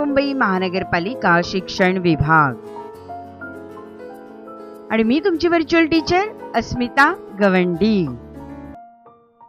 मुंबई महानगरपालिका शिक्षण विभाग. आणि मी तुमची व्हर्च्युअल टीचर अस्मिता गवंडी.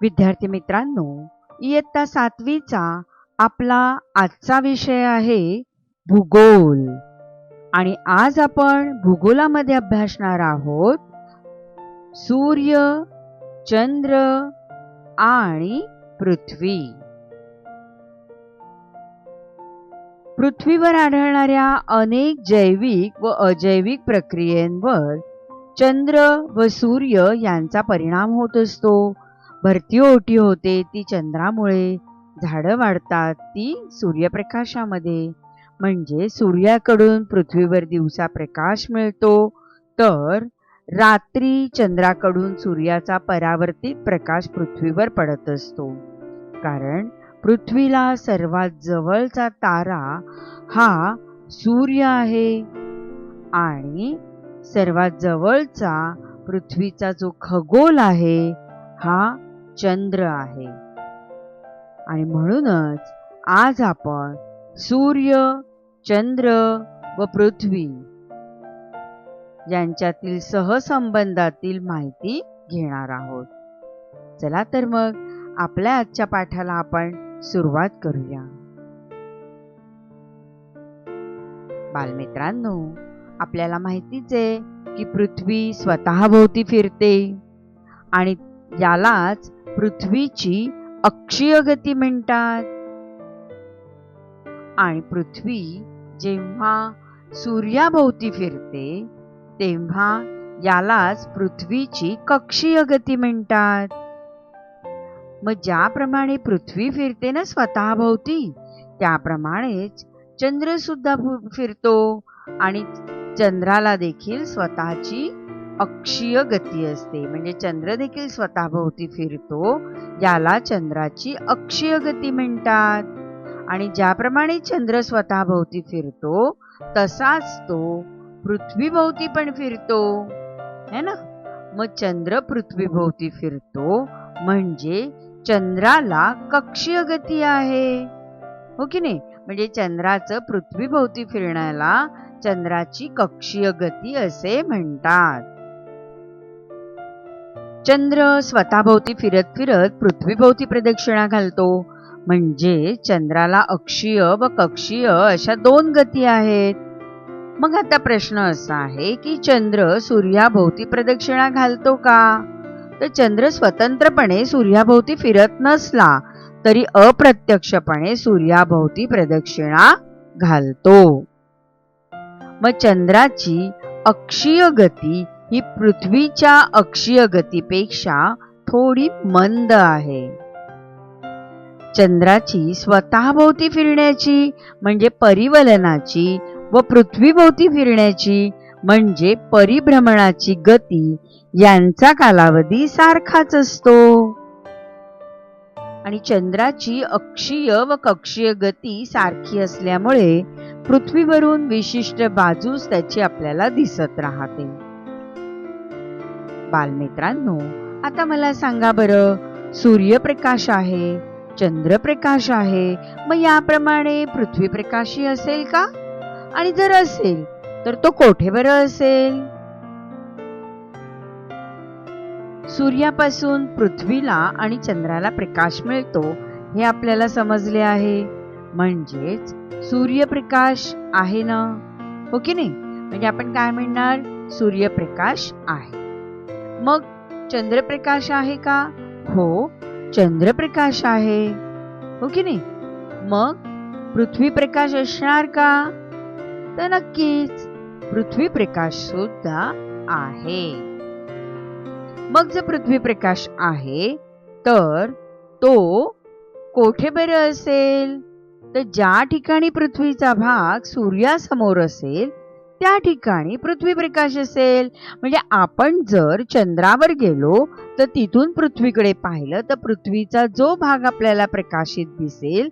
विद्यार्थी मित्रांनो इयत्ता सातवीचा आपला आजचा विषय आहे भूगोल. आणि आज आपण भूगोलामध्ये अभ्यासणार आहोत सूर्य चंद्र आणि पृथ्वी. पृथ्वीवर आढळणाऱ्या अनेक जैविक व अजैविक प्रक्रियेंवर चंद्र व सूर्य यांचा परिणाम होत असतो. भरती ओटी होते ती चंद्रामुळे झाडं वाढतात ती सूर्यप्रकाशामध्ये. म्हणजे सूर्याकडून पृथ्वीवर दिवसा प्रकाश मिळतो तर रात्री चंद्राकडून सूर्याचा परावर्तित प्रकाश पृथ्वीवर पडत असतो. कारण पृथ्वीला सर्वात जवळचा तारा हा सूर्य आहे. आणि सर्वात जवळचा पृथ्वीचा जो खगोल आहे हा चंद्र आहे. आणि म्हणूनच आज आपण सूर्य चंद्र व पृथ्वी यांच्यातील सहसंबंधातील माहिती घेणार आहोत. चला तर मग आपल्या आजच्या पाठाला आपण सुरुवात करूया. बालमित्रांनो आपल्याला माहितीच आहे की पृथ्वी स्वतःभोवती फिरते आणि यालाच पृथ्वीची अक्षीय गती म्हणतात. आणि पृथ्वी जेव्हा सूर्याभोवती फिरते तेव्हा यालाच पृथ्वीची कक्षीय गती म्हणतात. मग ज्याप्रमाणे पृथ्वी फिरते ना स्वतःभोवती त्याप्रमाणेच चंद्र सुद्धा फिरतो आणि चंद्राला देखील स्वतःची अक्षीय गती असते. म्हणजे चंद्र देखील स्वतःभोवती फिरतो याला चंद्राची अक्षीय गती म्हणतात. आणि ज्याप्रमाणे चंद्र स्वतःभोवती फिरतो तसाच तो पृथ्वीभोवती पण फिरतो. है ना? मग चंद्र पृथ्वीभोवती फिरतो म्हणजे चंद्राला कक्षीय गती आहे. हो की नाही? म्हणजे चंद्राचं पृथ्वीभोवती फिरण्याला चंद्राची कक्षीय गती असे म्हणतात. चंद्र स्वतःभोवती फिरत फिरत पृथ्वीभोवती प्रदक्षिणा घालतो. म्हणजे चंद्राला अक्षीय व कक्षीय अशा दोन गती आहेत. मग आता प्रश्न असा आहे की चंद्र सूर्याभोवती प्रदक्षिणा घालतो का? तर चंद्र स्वतंत्रपणे सूर्याभोवती फिरत नसला तरी अप्रत्यक्षपणे सूर्याभोवती प्रदक्षिणा घालतो. मग चंद्राची अक्षीय गती ही पृथ्वीच्या अक्षीय गतीपेक्षा थोडी मंद आहे. चंद्राची स्वतःभोवती फिरण्याची म्हणजे परिवलनाची व पृथ्वीभोवती फिरण्याची म्हणजे परिभ्रमणाची गती यांचा कालावधी सारखाच असतो. आणि चंद्राची अक्षीय व कक्षीय गती सारखी असल्यामुळे पृथ्वीवरून विशिष्ट बाजूस त्याची आपल्याला दिसत राहते. बालमित्रांनो आता मला सांगा बरं सूर्यप्रकाश आहे चंद्रप्रकाश आहे मग याप्रमाणे पृथ्वी प्रकाशी असेल का? आणि जर असेल तर तो कोठे बरं असेल? सूर्यापासून पृथ्वीला आणि चंद्राला प्रकाश मिळतो हे आपल्याला समजले आहे. म्हणजेच सूर्यप्रकाश आहे ना? हो की नाही? म्हणजे आपण काय म्हणणार? सूर्यप्रकाश आहे. मग चंद्रप्रकाश आहे का? हो चंद्रप्रकाश आहे. हो की नाही? मग पृथ्वी प्रकाश असणार का? तर नक्कीच. पृथ्वी प्रकाश सुद्धा आहे. मग जर पृथ्वी प्रकाश आहे तर तो कोठे बरं असेल? तर ज्या ठिकाणी पृथ्वीचा भाग सूर्यासमोर असेल त्या ठिकाणी पृथ्वी प्रकाश असेल. म्हणजे आपण जर चंद्रावर गेलो तर तिथून पृथ्वीकडे पाहिलं तर पृथ्वीचा जो भाग आपल्याला प्रकाशित दिसेल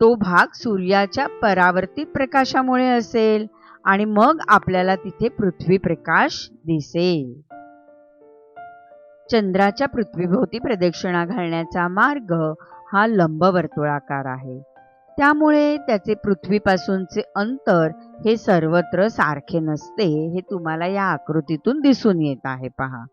तो भाग सूर्याच्या परावर्तित प्रकाशामुळे असेल. आणि मग आपल्याला तिथे पृथ्वी प्रकाश दिसेल. चंद्राच्या पृथ्वीभोवती प्रदक्षिणा घालण्याचा मार्ग हा लंबवर्तुळाकार आहे. त्यामुळे त्याचे पृथ्वीपासूनचे अंतर हे सर्वत्र सारखे नसते हे तुम्हाला या आकृतीतून दिसून येत आहे पहा.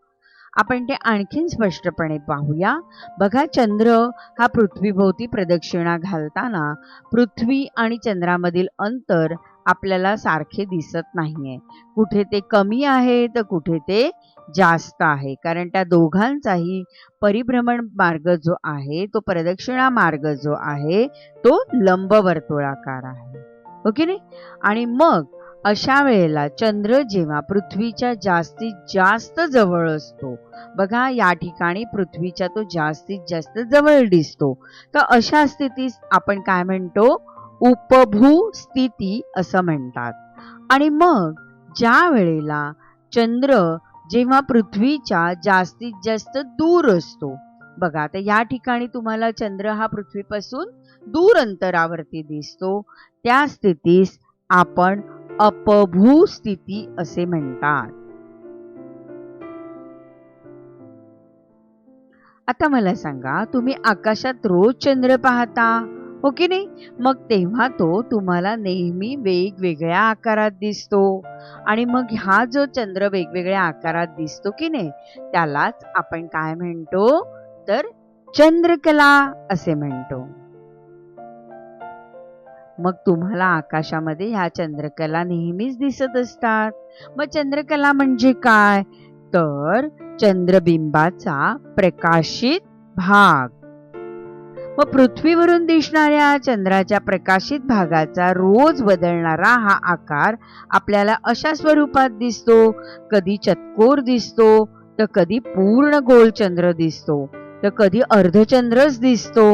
आपण ते आणखीन स्पष्टपणे पाहूया. बघा चंद्र हा पृथ्वीभोवती प्रदक्षिणा घालताना पृथ्वी आणि चंद्रामधील अंतर आपल्याला सारखे दिसत नाहीये. कुठे ते कमी आहे तर कुठे ते जास्त आहे. कारण त्या दोघांचाही परिभ्रमण मार्ग जो आहे तो प्रदक्षिणा मार्ग जो आहे तो लंबवर्तुळाकार आहे. हो ओके नाही? आणि मग अशा वेळेला चंद्र जेव्हा पृथ्वीच्या जास्तीत जास्त जवळ असतो बघा या ठिकाणी पृथ्वीच्या तो जास्तीत जास्त जवळ दिसतो. तर अशा स्थितीत आपण काय म्हणतो? उपभू स्थिती असं म्हणतात. आणि मग ज्या वेळेला चंद्र जेव्हा पृथ्वीच्या जास्तीत जास्त दूर असतो बघा तर या ठिकाणी तुम्हाला चंद्र हा पृथ्वीपासून दूर अंतरावरती दिसतो त्या स्थितीस आपण अपभू स्थिती असे म्हणतात. आता मला सांगा तुम्ही आकाशात रोज चंद्र पाहता? हो की नाही? मग तेव्हा तो तुम्हाला नेहमी वेगवेगळ्या आकारात दिसतो. आणि मग हा जो चंद्र वेगवेगळ्या आकारात दिसतो की नाही त्यालाच आपण काय म्हणतो? तर चंद्रकला असे म्हणतो. मग तुम्हाला आकाशामध्ये ह्या चंद्रकला नेहमीच दिसत असतात. मग चंद्रकला म्हणजे काय? तर चंद्रबिंबाचा प्रकाशित भाग. व पृथ्वीवरून दिसणाऱ्या चंद्राच्या प्रकाशित भागाचा रोज बदलणारा हा आकार आपल्याला अशा स्वरूपात दिसतो. कधी चतकोर दिसतो तर कधी पूर्ण गोल चंद्र दिसतो तर कधी अर्धचंद्रच दिसतो.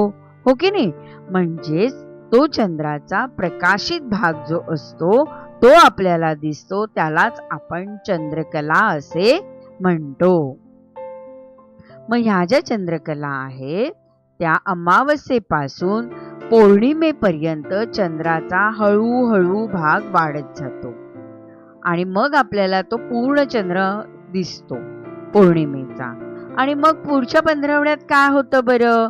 हो की नाही? म्हणजेच तो चंद्राचा प्रकाशित भाग जो असतो तो आपल्याला दिसतो त्यालाच आपण चंद्रकला असे म्हणतो. मग ह्या ज्या चंद्रकला आहेत त्या अमावस्येपासून पौर्णिमेपर्यंत चंद्राचा हळूहळू भाग वाढत जातो. आणि मग आपल्याला तो पूर्ण चंद्र दिसतो पौर्णिमेचा. आणि मग पुढच्या पंधरवड्यात काय होतं बरं?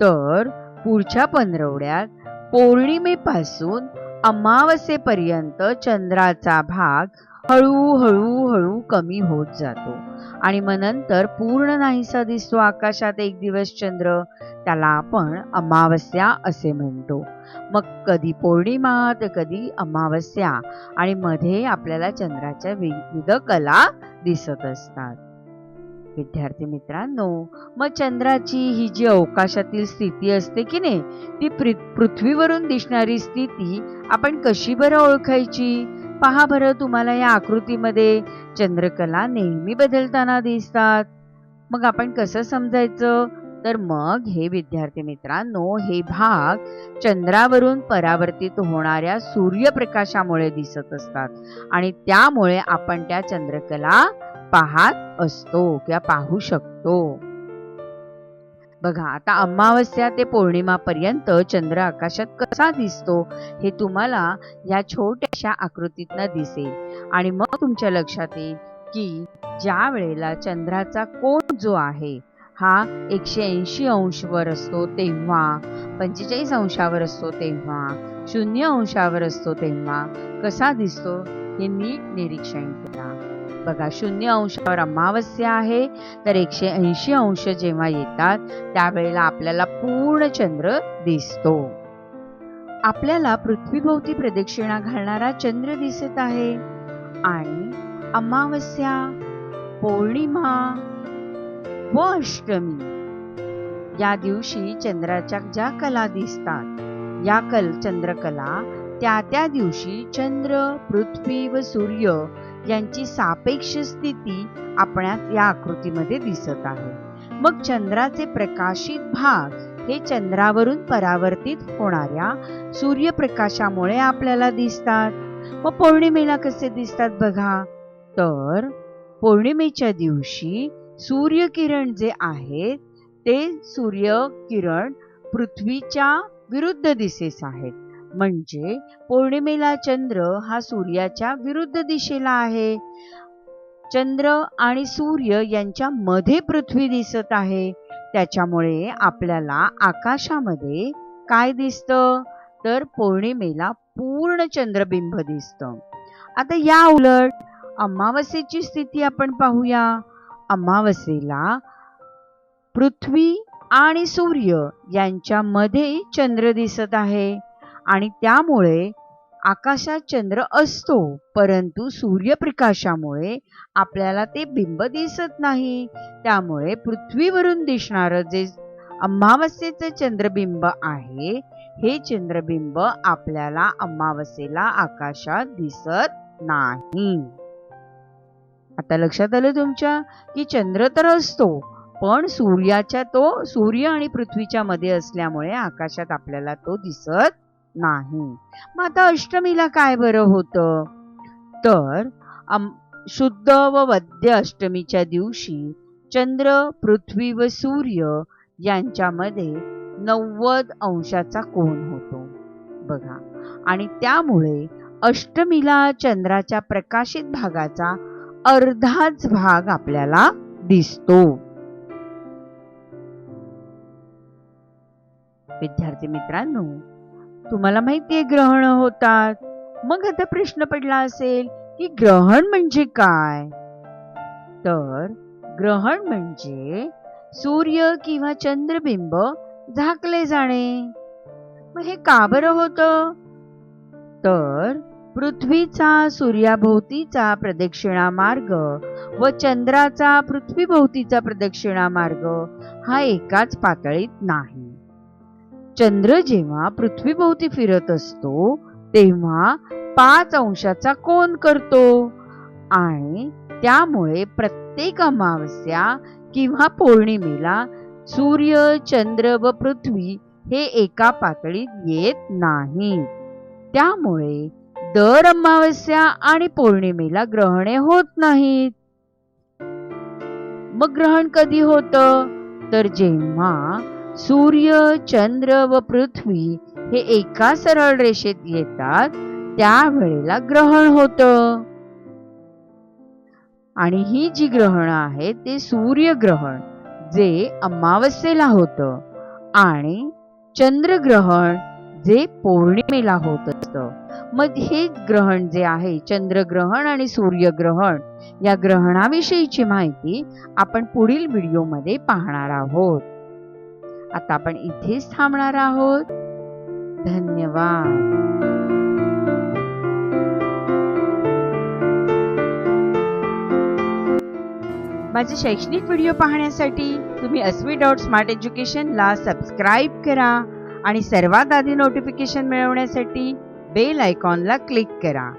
तर पुढच्या पंधरवड्यात पौर्णिमेपासून अमावस्येपर्यंत चंद्राचा भाग हळूहळू हळू कमी होत जातो. आणि मग नंतर पूर्ण नाहीसा दिसतो आकाशात एक दिवस चंद्र. त्याला आपण अमावस्या असे म्हणतो. मग कधी पौर्णिमा तर कधी अमावस्या. आणि मध्ये आपल्याला चंद्राच्या विविध कला दिसत असतात. विद्यार्थी मित्रांनो मग चंद्राची ही जी अवकाशातील स्थिती असते की नाही ती पृथ्वीवरून दिसणारी स्थिती आपण कशी बरं ओळखायची? पहा बरं तुम्हाला या आकृतीमध्ये चंद्रकला नेहमी बदलताना दिसतात. मग आपण कसं समजायचं? तर मग हे विद्यार्थी मित्रांनो हे भाग चंद्रावरून परावर्तित होणाऱ्या सूर्यप्रकाशामुळे दिसत असतात. आणि त्यामुळे आपण त्या चंद्रकला पाहत असतो किंवा पाहू शकतो. बघा आता अमावस्या ते पौर्णिमापर्यंत चंद्र आकाशात कसा दिसतो हे तुम्हाला या छोट्याशा आकृतीतनं दिसेल. आणि मग तुमच्या लक्षात येईल की ज्या वेळेला चंद्राचा कोण जो आहे हा एकशे ऐंशी अंशवर असतो तेव्हा पंचेचाळीस अंशावर असतो तेव्हा शून्य अंशावर असतो तेव्हा कसा दिसतो हे नीट निरीक्षण करा. बघा शून्य अंशावर अमावस्या आहे. तर एकशे ऐंशी अंश जेव्हा येतात त्यावेळेला आपल्याला पूर्ण चंद्र दिसतो. आपल्याला पृथ्वीभोवती प्रदक्षिणा घालणारा चंद्र दिसत आहे. आणि अमावस्या पौर्णिमा व अष्टमी या दिवशी चंद्राच्या ज्या कला दिसतात या कल चंद्रकला त्या त्या दिवशी चंद्र पृथ्वी व सूर्य यांची सापेक्ष स्थिती आपणास या आकृतीमध्ये दिसत आहे. मग चंद्राचे प्रकाशित भाग हे चंद्रावरून परावर्तित होणाऱ्या सूर्यप्रकाशामुळे आपल्याला दिसतात. व पौर्णिमेला कसे दिसतात बघा. तर पौर्णिमेच्या दिवशी सूर्यकिरण जे आहेत ते सूर्यकिरण पृथ्वीच्या विरुद्ध दिशेस आहेत. म्हणजे पौर्णिमेला चंद्र हा सूर्याच्या विरुद्ध दिशेला आहे. चंद्र आणि सूर्य यांच्या मध्ये पृथ्वी दिसत आहे. त्याच्यामुळे आपल्याला आकाशामध्ये काय दिसतं? तर पौर्णिमेला पूर्ण चंद्रबिंब दिसतं. आता या उलट अमावस्येची स्थिती आपण पाहूया. अमावस्येला पृथ्वी आणि सूर्य यांच्यामध्ये चंद्र दिसत आहे. आणि त्यामुळे आकाशात चंद्र असतो परंतु सूर्यप्रकाशामुळे आपल्याला ते बिंब दिसत नाही. त्यामुळे पृथ्वीवरून दिसणारं जे अमावस्येचं चंद्रबिंब आहे हे चंद्रबिंब आपल्याला अमावस्येला आकाशात दिसत नाही. आता लक्षात आलं तुमच्या की चंद्र तर असतो पण सूर्याच्या तो सूर्य आणि पृथ्वीच्या मध्ये असल्यामुळे आकाशात आपल्याला तो दिसत नाही. मग आता अष्टमीला काय बरं होतं? तर शुद्ध व वद्य अष्टमीच्या दिवशी चंद्र पृथ्वी व सूर्य यांच्यामध्ये नव्वद अंशाचा कोण होतो. बघा. आणि त्यामुळे अष्टमीला चंद्राच्या प्रकाशित भागाचा अर्धाच भाग आपल्याला दिसतो. विद्यार्थी मित्रांनो तुम्हाला माहितीये ग्रहण होतात. मग आता प्रश्न पडला असेल की ग्रहण म्हणजे काय? तर ग्रहण म्हणजे सूर्य किंवा चंद्रबिंब झाकले जाणे. मग हे का बरं होतं? तर पृथ्वीचा सूर्याभोवतीचा प्रदक्षिणा मार्ग व चंद्राचा पृथ्वीभोवतीचा प्रदक्षिणा मार्ग हा एकाच पातळीत नाही. चंद्र जेव्हा पृथ्वीभोवती फिरत असतो तेव्हा पाच अंशाचा कोन करतो. आणि त्यामुळे प्रत्येक अमावस्या किंवा पौर्णिमेला सूर्य चंद्र व पृथ्वी हे एका पातळीत येत नाहीत त्यामुळे दर अमावस्या आणि पौर्णिमेला ग्रहणे होत नाहीत. मग ग्रहण कधी होतं? तर जेव्हा सूर्य चंद्र व पृथ्वी हे एका सरळ रेषेत येतात त्यावेळेला ग्रहण होतं. आणि ही जी ग्रहण आहे ते सूर्यग्रहण जे अमावस्येला होतं आणि चंद्रग्रहण जे पौर्णिमेला होत असतं. मग हे ग्रहण जे आहे चंद्रग्रहण आणि सूर्यग्रहण या ग्रहणाविषयीची माहिती आपण पुढील व्हिडिओमध्ये पाहणार आहोत. आता आपण इथेच थांबणार आहोत. धन्यवाद. माझे शैक्षणिक व्हिडिओ पाहण्यासाठी तुम्ही अस्वी डॉट स्मार्ट एज्युकेशनला सबस्क्राईब करा आणि सर्वात आधी नोटिफिकेशन मिळवण्यासाठी बेल आयकॉनला क्लिक करा.